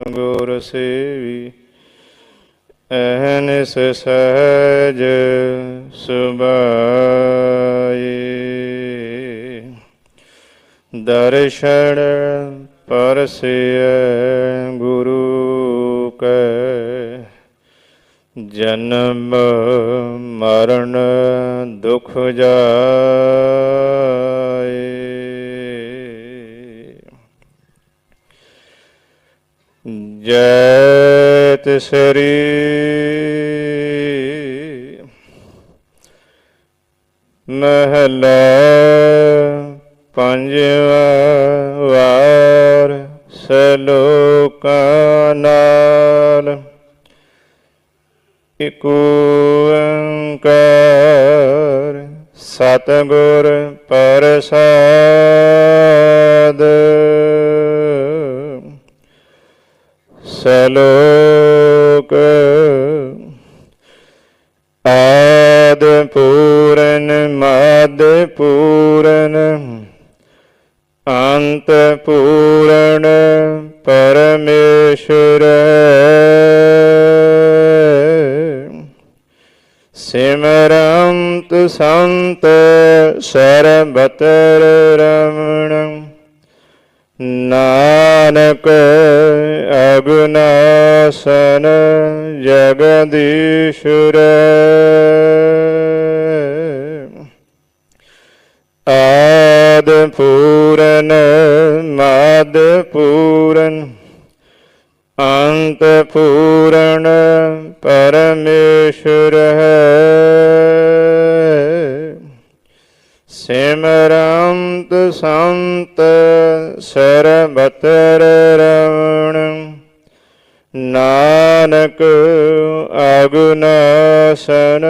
ਗੁਰ ਸੇਵੀ ਅਹਨਿਸ ਸਹਜ ਸੁਭਾਏ। ਦਰਸ਼ਨ ਪਰਸਿਐ ਗੁਰੂ ਕੈ ਜਨਮ ਮਰਨ ਦੁਖ ਜਾ ਜੈ ਤਿਸਰੀ। ਮਹਲਾ ਪੰਜਵਾ ਵਾਰ ਸਲੋਕਾ ਨਾਲ। ਇਕ ਓੰਕਾਰ ਸਤਿਗੁਰ ਪ੍ਰਸਾਦ। ਸਲੋਕ। ਆਦ ਪੂਰਨ ਮਦ ਪੂਰਨ ਅੰਤ ਪੂਰਨ ਪਰਮੇਸ਼ਰ। ਸਿਮਰੰਤ ਸੰਤ ਸਰਬਤਰ ਰਮਣੰ। ਨਾਨਕ ਅਗਨਾਸਨ ਜਗਦੀਸ਼ੁਰ। ਆਦ ਪੂਰਨ ਮਦ ਪੂਰਨ ਅੰਤ ਪੂਰਨ ਪਰਮੇਸ਼ਰ ਹੈ। ਸਿਮਰੰਤ ਸੰਤ ਸਰਬਤਰ ਰਮਣ ਨਾਨਕ ਅਗਨਾਸਨ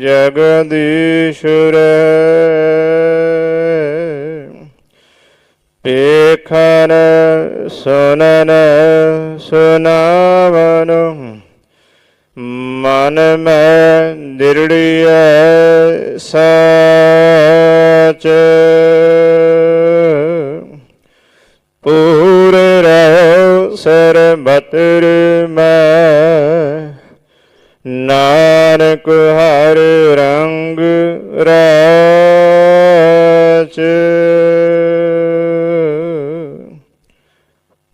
ਜਗਦੀਸ਼ੁਰ। ਪੇਖਨ ਸੁਨਨ ਸੁਨਾਵਨ ਮਨ ਮੈਂ ਦਿਰੜੀਐ ਸਾਚ। ਪੂਰ ਰਹੋ ਸਰਬਤਰ ਨਾਨਕ ਹਰ ਰੰਗ ਰਾਚ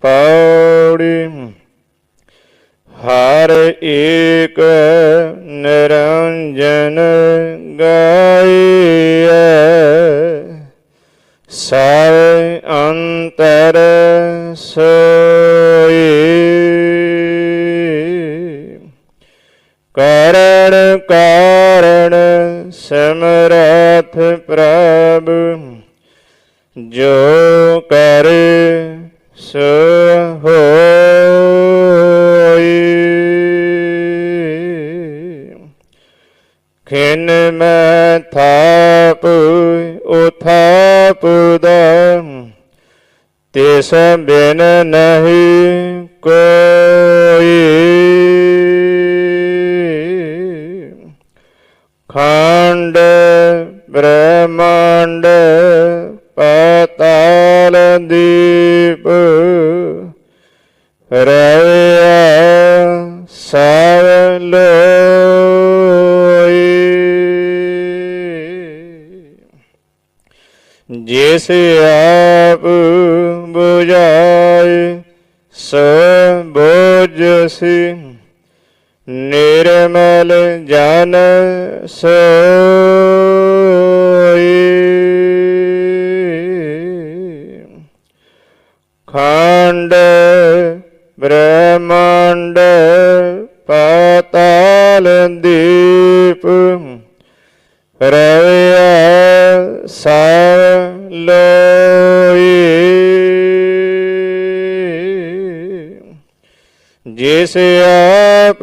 ਪੌੜੀ ਹਰ ਏਕ ਨਿਰੰਜਨ ਗਾਈਐ। ਸਭ ਅੰਤਰ ਸੋਈ। ਕਰਣ ਕਾਰਣ ਸਮਰਥ ਪ੍ਰਭ। ਜੋ ਕਰ, ਸੋ ਹੋਈ। ਖਿਨ ਮੈਂ ਥਾਪ ਉਥਾਪ ਦਾ ਤਿਸ ਬਿਨ ਨਹੀਂ ਕੋਈ ਬ੍ਰਹਮੰਡ ਪਤਾਲ ਦੀਪ ਰਵਿਆ ਸਭ ਲੋਈ। ਜਿਸ ਆਪ 부ਝਾਏ ਸੋ। ਬੋਝਸੀ ਨਿਰਮਲ ਜਨ ਸੋ ਜਿਸ ਆਪ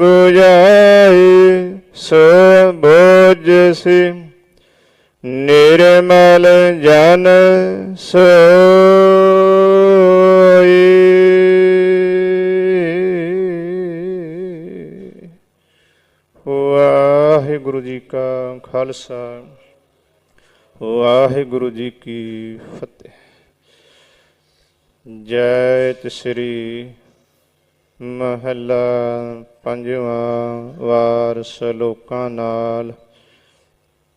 부ਝਾਈ ਸੋ। ਬੋਝਸੀ ਨਿਰਮਲ ਜਨ ਸੋਈ। ਵਾਹਿਗੁਰੂ ਜੀ ਕਾ ਖਾਲਸਾ, ਵਾਹਿਗੁਰੂ ਜੀ ਕੀ ਫਤਿਹ। ਜੈਤ ਸ੍ਰੀ ਮਹੱਲਾ ਪੰਜਵਾਂ ਵਾਰ ਸ਼ਲੋਕਾਂ ਨਾਲ।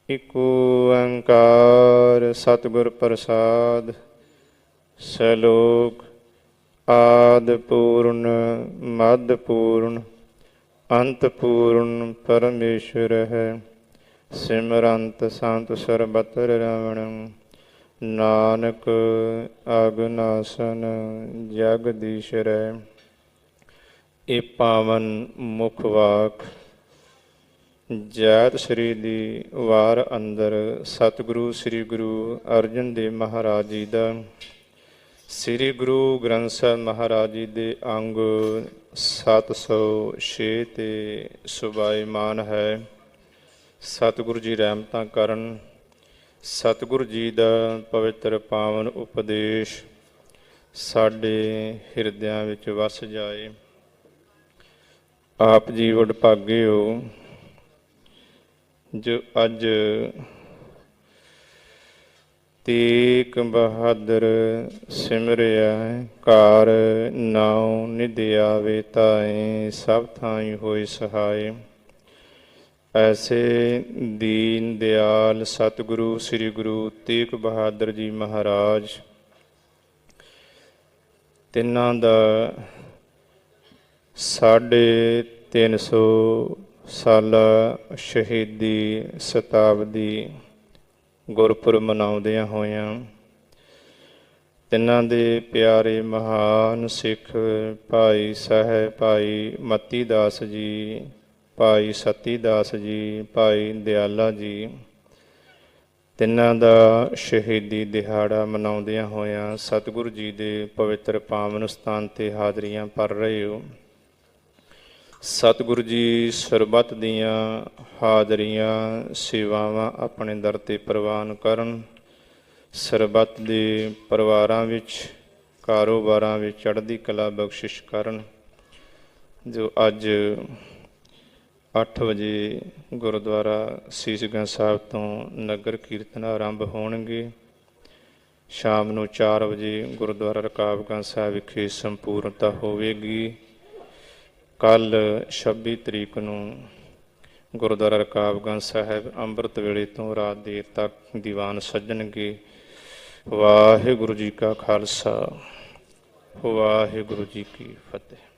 ਇਕ ਓੰਕਾਰ ਸਤਿਗੁਰ ਪ੍ਰਸਾਦ, ਸ਼ਲੋਕ ਆਦ ਪੂਰਨ ਮਦ ਪੂਰਨ, ਅੰਤ ਪੂਰਨ ਪਰਮੇਸ਼ਰ ਹੈ। ਸਿਮਰੰਤ ਸੰਤ ਸਰਬਤਰ ਰਮਣ, ਨਾਨਕ ਅਗਨਾਸਨ ਜਗਦੀਸ਼ਰੈ ਇਹ ਪਾਵਨ ਮੁਖ ਵਾਕ। ਜੈਤ ਸ੍ਰੀ ਦੀ ਵਾਰ ਅੰਦਰ ਸਤਿਗੁਰੂ ਸ੍ਰੀ ਗੁਰੂ ਅਰਜਨ ਦੇਵ ਮਹਾਰਾਜ ਜੀ ਦਾ। ਸ੍ਰੀ ਗੁਰੂ ਗ੍ਰੰਥ ਸਾਹਿਬ ਮਹਾਰਾਜ ਜੀ ਦੇ ਅੰਗ 706 ਤੇ ਸੁਭਾਈਮਾਨ ਹੈ। ਸਤਿਗੁਰੂ ਜੀ ਰਹਿਮਤਾਂ ਕਰਨ। ਸਤਿਗੁਰੂ ਜੀ ਦਾ ਪਵਿੱਤਰ ਪਾਵਨ ਉਪਦੇਸ਼ ਸਾਡੇ ਹਿਰਦਿਆਂ ਵਿੱਚ ਵਸ ਜਾਏ। ਆਪ ਜੀ ਵਡਭਾਗੇ ਹੋ ਜੋ ਅੱਜ ਤੇਕ ਬਹਾਦਰ ਸਿਮਰਿਆ ਕਾਰ ਨਾਉ ਨਿਧਿਆਵੇ ਤਾਏ, ਸਭ ਥਾਈ ਹੋਏ ਸਹਾਏ। ਐਸੇ ਦੀਨ ਦਿਆਲ ਸਤਿਗੁਰੂ, ਸ੍ਰੀ ਗੁਰੂ ਤੇਗ ਬਹਾਦਰ ਜੀ ਮਹਾਰਾਜ, ਤਿੰਨਾਂ ਦਾ ਸਾਢੇ 300 ਸਾਲਾ ਸ਼ਹੀਦੀ ਸ਼ਤਾਬਦੀ ਗੁਰਪੁਰਬ ਮਨਾਉਂਦਿਆਂ ਹੋਇਆਂ ਤਿੰਨਾਂ ਦੇ ਪਿਆਰੇ ਮਹਾਨ ਸਿੱਖ ਭਾਈ ਸਾਹਿਬ, ਭਾਈ ਮਤੀ ਦਾਸ ਜੀ, ਭਾਈ ਸਤੀ ਦਾਸ ਜੀ, ਭਾਈ ਦਿਆਲਾ ਜੀ, ਤਿੰਨਾਂ ਦਾ ਸ਼ਹੀਦੀ ਦਿਹਾੜਾ ਮਨਾਉਂਦਿਆਂ ਹੋਇਆਂ ਸਤਿਗੁਰੂ ਜੀ ਦੇ ਪਵਿੱਤਰ ਪਾਵਨ ਸਥਾਨ ਤੇ ਹਾਜ਼ਰੀਆਂ ਭਰ ਰਹੇ ਹੋ। ਸਤਿਗੁਰੂ ਜੀ ਸਰਬੱਤ ਦੀਆਂ ਹਾਜ਼ਰੀਆਂ, ਸੇਵਾਵਾਂ ਆਪਣੇ ਦਰ ਤੇ ਪ੍ਰਵਾਨ ਕਰਨ, ਸਰਬੱਤ ਦੇ ਪਰਿਵਾਰਾਂ ਵਿੱਚ, ਕਾਰੋਬਾਰਾਂ ਵਿੱਚ ਚੜ੍ਹਦੀ ਕਲਾ ਬਖਸ਼ਿਸ਼ ਕਰਨ, ਜੋ ਅੱਜ 8 ਵਜੇ ਗੁਰਦੁਆਰਾ ਸੀਸਗੰਜ ਸਾਹਿਬ ਤੋਂ ਨਗਰ ਕੀਰਤਨ ਆਰੰਭ ਹੋਣਗੇ। ਸ਼ਾਮ ਨੂੰ 4 ਵਜੇ ਗੁਰਦੁਆਰਾ ਰਕਾਬਗੰਜ ਸਾਹਿਬ ਵਿਖੇ ਸੰਪੂਰਨਤਾ ਹੋਵੇਗੀ। ਕੱਲ 26 ਤਰੀਕ ਨੂੰ ਗੁਰਦੁਆਰਾ ਰਕਾਬਗੰਜ ਸਾਹਿਬ ਅੰਮ੍ਰਿਤ ਵੇਲੇ ਤੋਂ ਰਾਤ ਦੇਰ ਤੱਕ ਦੀਵਾਨ ਸੱਜਣਗੇ। ਵਾਹਿਗੁਰੂ ਜੀ ਕਾ ਖਾਲਸਾ, ਵਾਹਿਗੁਰੂ ਜੀ ਕੀ ਫਤਿਹ।